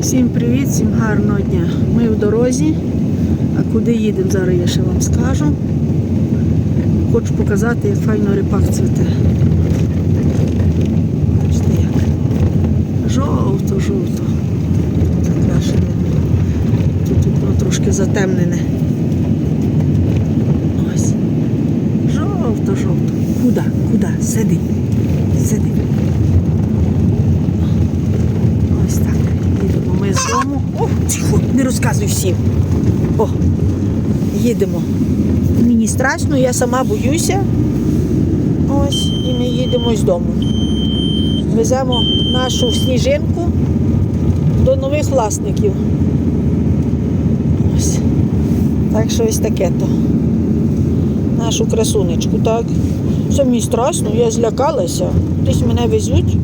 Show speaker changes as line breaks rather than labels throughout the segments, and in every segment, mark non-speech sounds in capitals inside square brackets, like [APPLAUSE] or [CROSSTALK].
Всім привіт, всім гарного дня. Ми в дорозі. А куди їдемо зараз, я ще вам скажу. Хочу показати, як файно ріпак цвіте. Бачите як. Жовто-жовто. Видно. Тут, воно трошки затемнене. Ось. Жовто-жовто. Куди? Куди? Сиди. Ось так. Їдемо ми з дому. О, тихо, не розказуй. О, їдемо. Мені страшно, я сама боюся. Ось, і ми їдемо з дому. Веземо нашу сніжинку до нових власників. Ось. Так що ось таке то. Нашу красунечку, так. Це мені страшно, я злякалася. Десь мене везуть,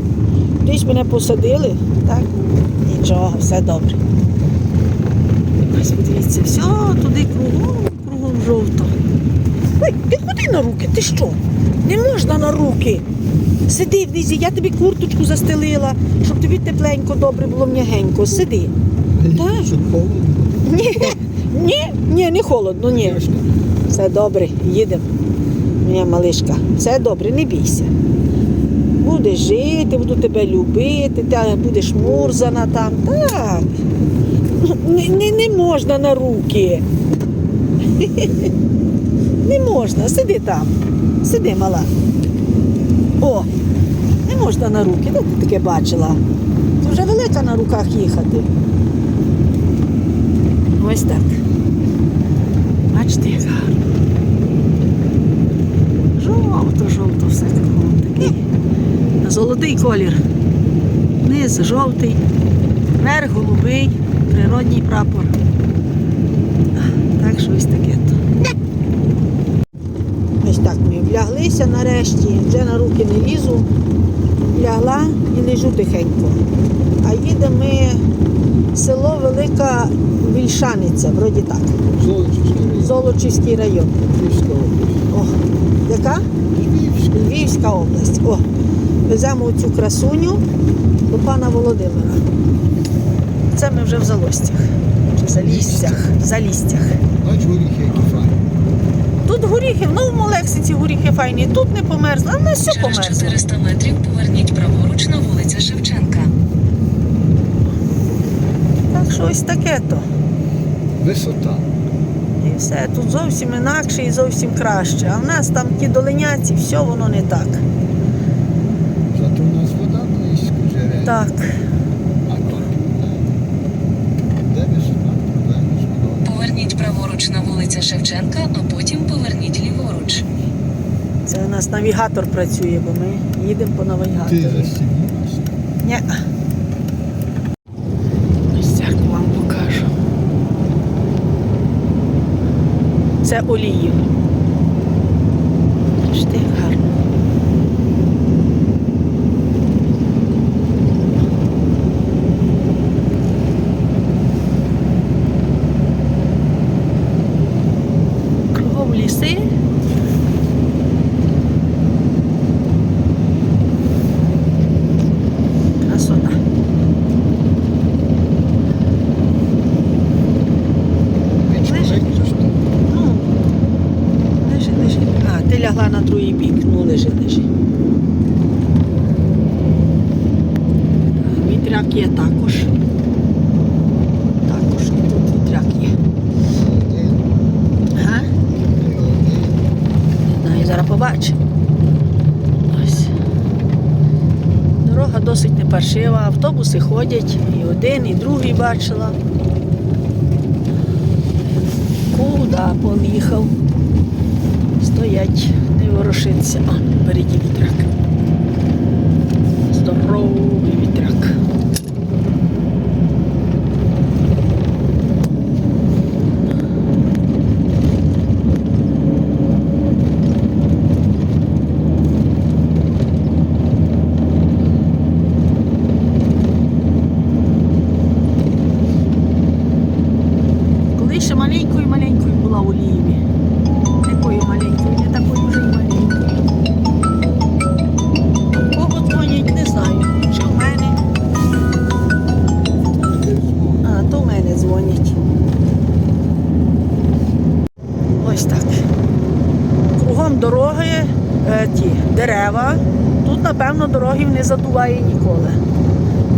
десь мене посадили. Так? Нічого, все добре. Ось подивіться, все туди кругом, кругом жовто. Ой, ти ходи на руки, ти що? Не можна на руки. Сиди в внизі, я тобі курточку застелила, щоб тобі тепленько, добре було м'ягенько. Сиди. Так. Ні, ні, ні, не холодно, ні. Все добре, їдемо. Моя малишка, все добре, не бійся. Будеш жити, буду тебе любити, ти будеш мурзана там. Так. Не, не, не можна на руки. Не можна, сиди там. Сиди, мала. О, не можна на руки. Де ти таке бачила? Ти вже велика на руках їхати. Ось так. Бачите, як гарно. Жовто-жовто все. Такий золотий колір. Низ жовтий, верх голубий, природній прапор. Так що ось таке то. Ось так ми вляглися нарешті, вже на руки не лізу. Лягла і лежу тихенько. А їдемо ми село Велика Вільшаниця, вроді так.
Золочівський район. Львівська область.
О, яка?
Львівська.
Львівська область. О, веземо цю красуню до пана Володимира. Це ми вже в Залостях. В Залістях. В Залістях.
Бач горіхи, які файні.
Тут горіхи, в новому Лексиці горіхи файні, тут не померзли, а в нас все
Через 400 метрів поверніть праворуч на вулиця Шевченка.
Так що ось таке то.
Висота.
І все, тут зовсім інакше і зовсім краще. А в нас там ті долиняці, все воно не так.
Зато у нас вода близько джерел.
Так.
А тут е, де висота? Проблема з водою.
Поверніть праворуч на вулиця Шевченка, а потім поверніть ліворуч.
Це у нас навігатор працює, бо ми їдемо по
Ти
навігатору.
застібнулася?
Ні. Ось так вам покажу. Це олії. Бачите, як гарно. Кругом ліси. Красота.
Пічка
Лежить.
виключно.
Ну, лежи, лежи. А, ти лягла на другий бік. Ну, лежи, лежи. Вітряк є також. Також і тут вітряк є.
Один,
Ага.
один.
Не знаю, зараз побачимо. Ось. Дорога досить не паршива, автобуси ходять, і один, і другий бачила. Куди поїхав? Стоять, не ворушиться. А, впереді вітряк. Здоровий маленькою-маленькою була у Лієві. Такою маленькою, не такою вже й маленькою. Кого дзвонять, не знаю. Чи в мене? А, то в мене дзвонять. Ось так. Кругом дороги, е, ті, дерева. Тут, напевно, дороги не задуває ніколи.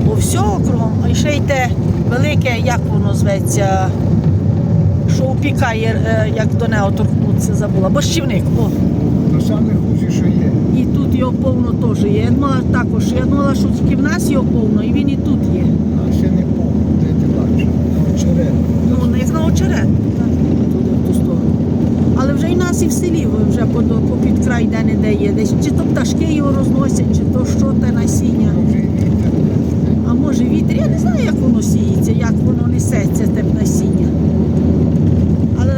Бо всього кругом, а ще й те велике, як воно зветься що опікає, е, як до нього торкнутися забула. Борщівник. О.
То саме хуже, що є.
І тут його повно теж є. Я думала також, я думала, що тільки в нас його повно, і він і тут є.
А ще не повно, де ти бачиш? На очерет.
Ну, не як на очерет, так, туди, в ту сторону. Але вже і нас і в селі вже по, по під край де-не-де є. Десь чи то пташки його розносять, чи то що те насіння.
І вітер.
А може вітер, я не знаю, як воно сіється, як воно несеться, те насіння.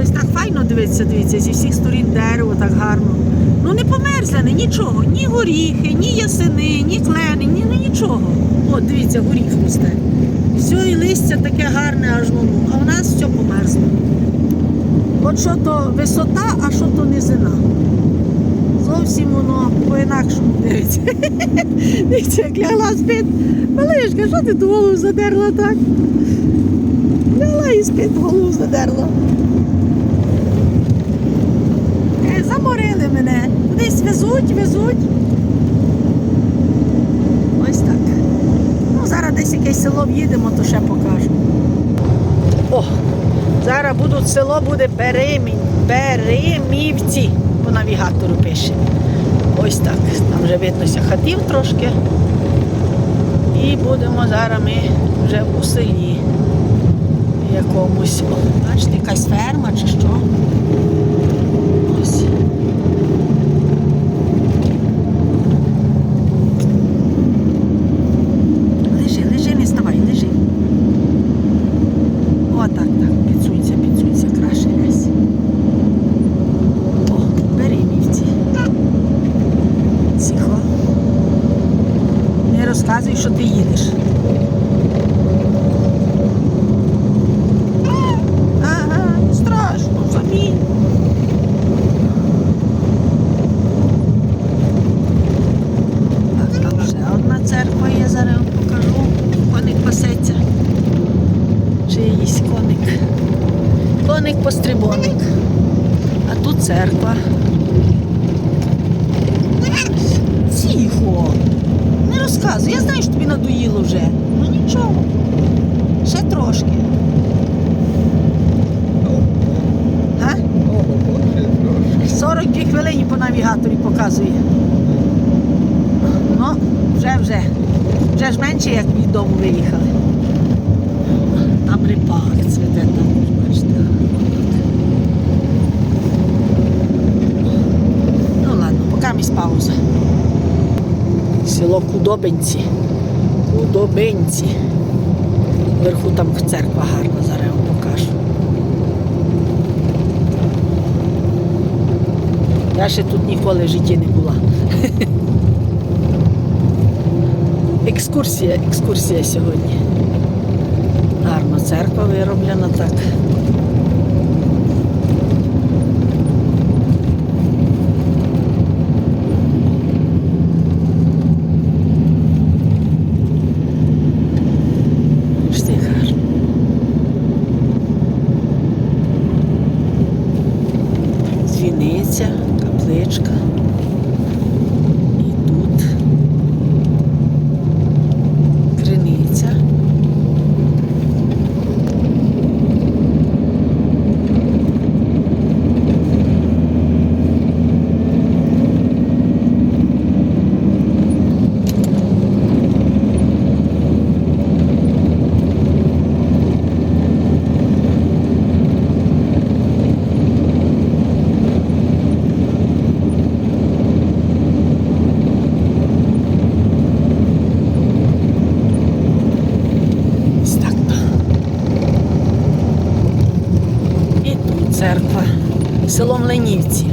Ось так файно дивиться, дивіться, зі всіх сторін дерево так гарно. Ну не померзлене, нічого, ні горіхи, ні ясени, ні клени, ні, ну, нічого. От, дивіться, горіх росте. Все і листя таке гарне аж ну, а в нас все померзло. От що то висота, а що то низина. Зовсім воно по-інакшому дивиться. [LAUGHS] Дивіться, як лягла спить. Малишка, що ти ту голову задерла так? Лягла і спить, голову задерла. Е, Заморили Кудись везуть, везуть. Ось так. Ну, зараз десь якесь село в'їдемо, то ще покажу. О, зараз будуть село буде Перемінь, Перемівці. По навігатору пише. Ось так. Там вже виднося хатів трошки. І будемо зараз ми вже у селі якомусь. Бачите, якась ферма чи що. Розказуй, що ти їдеш. Ага, страшно, самі. Так, там ще одна церква є, зараз вам покажу. Коник пасеться. Чиїсь коник. Коник пострибоник. А тут церква. Тихо. Не розказуй. Я знаю, що тобі надоїло вже. Ну нічого. Ще трошки. А?
Ого, ще трошки.
42 хвилини по навігаторі показує. Ну, вже вже. Вже ж менше, як від дому виїхали. Там рипак цвіте, там, бачите. Ну ладно, поки місь пауза. Село Кудобинці. Кудобинці. Вверху там церква гарна, зараз я вам покажу. Я ще тут ніколи в житті не була. Екскурсія, екскурсія сьогодні. Гарно церква вироблена так. Бачите, як гарно. Дзвіниця, капличка. І тут криниця. Ось так. І тут церква. Село Мленівці.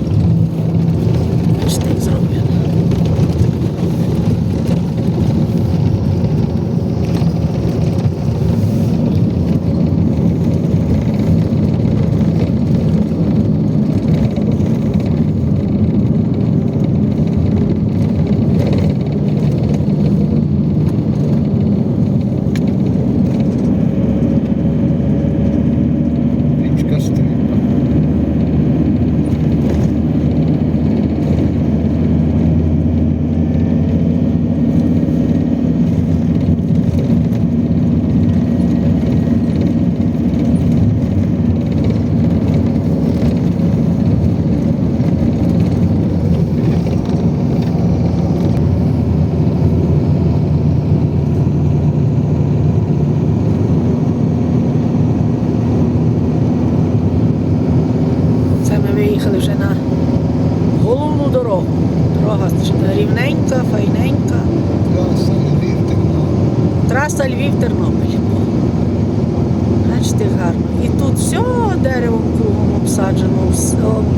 гарно. І тут все деревом кругом обсаджено,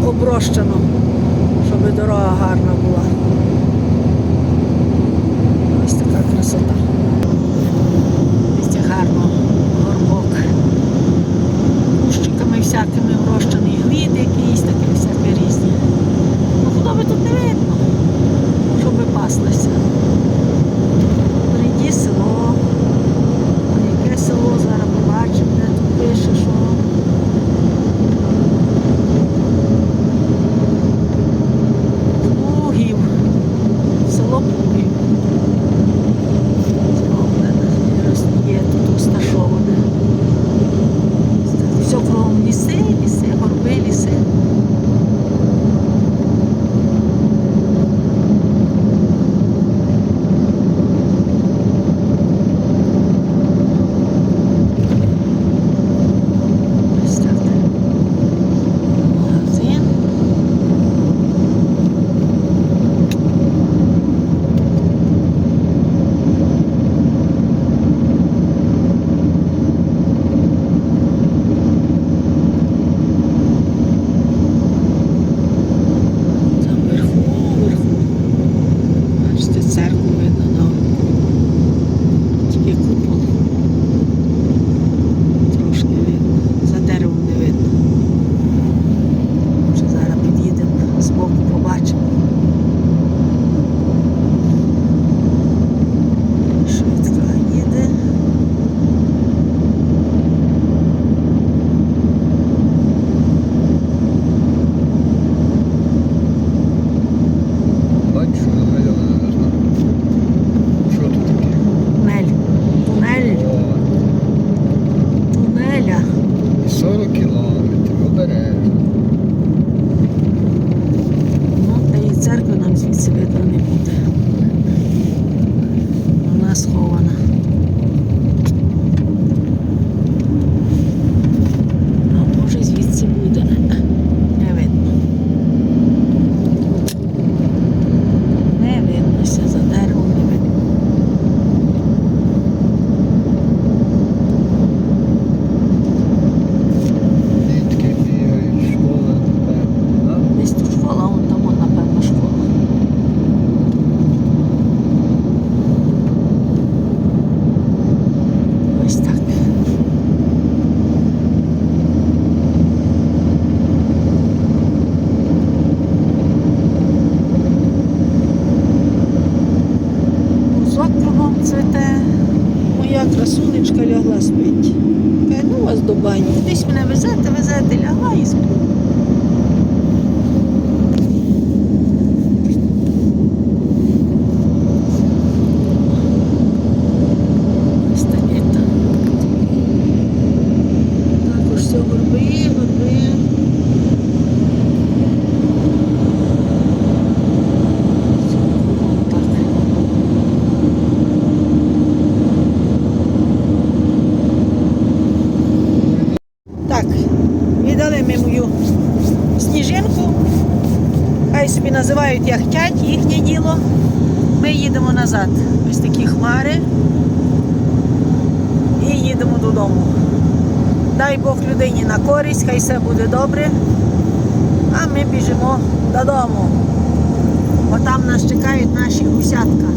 оброщено, щоб дорога гарна була. Ось така красота. Ось гарно горбок. Кущиками всякими врощений гліди якісь таке всяке різні. Ну худоби тут не видно, щоб паслося. Приді село.
শেষ навіть.
Ну, вас до бані. Десь мене везете, везете, лягаю і сплю. Хай собі називають як хтять, їхнє діло. Ми їдемо назад. Ось такі хмари. І їдемо додому. Дай Бог людині на користь, хай все буде добре. А ми біжимо додому. Бо там нас чекають наші гусятка.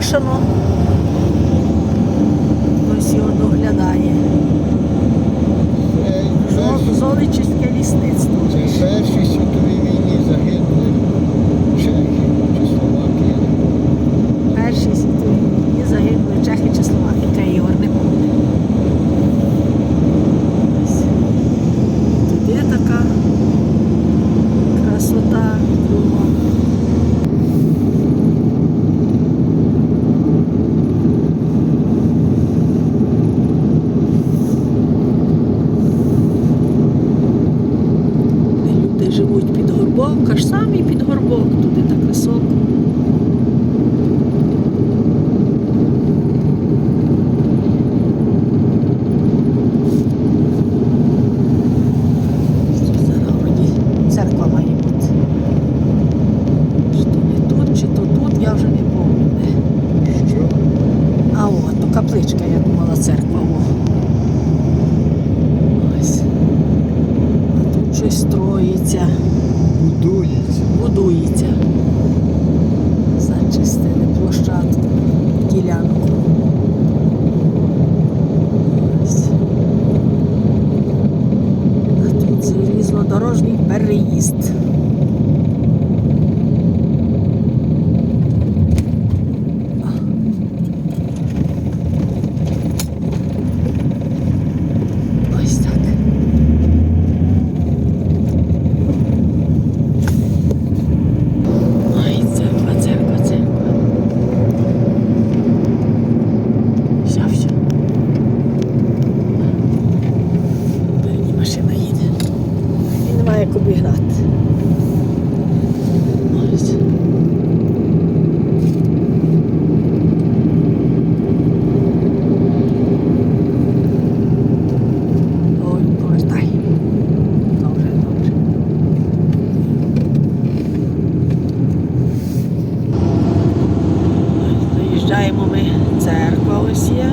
покошено. Хтось його доглядає. Золочиське лісництво. проїжджаємо ми церква ось є.